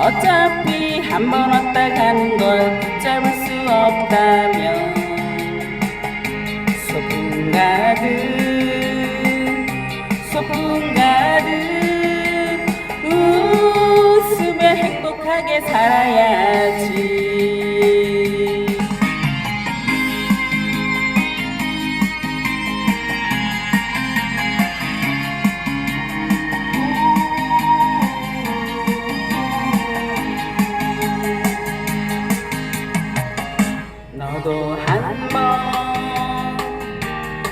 어차피 한 번 왔다 가는 걸 붙잡을 수 없다면 소풍 가득 소풍 가득 웃으며 행복하게 살아야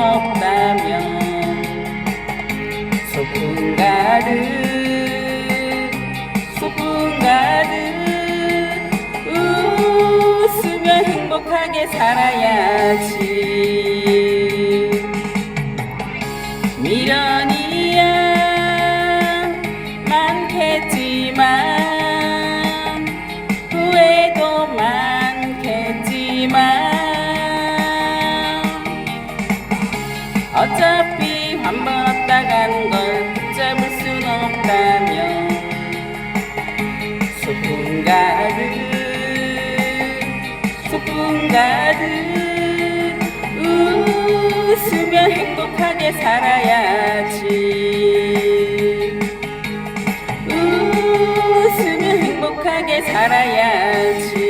없다면 소풍 가득 소풍 가득 웃으며 행복하게 살아야지. 미련이야 많겠지만 후회도 많겠지만 어차피 한 번 왔다 가는 걸 붙잡을 순 없다면 소풍 가득 소풍 가득 웃으며 행복하게 살아야지. 웃으며 행복하게 살아야지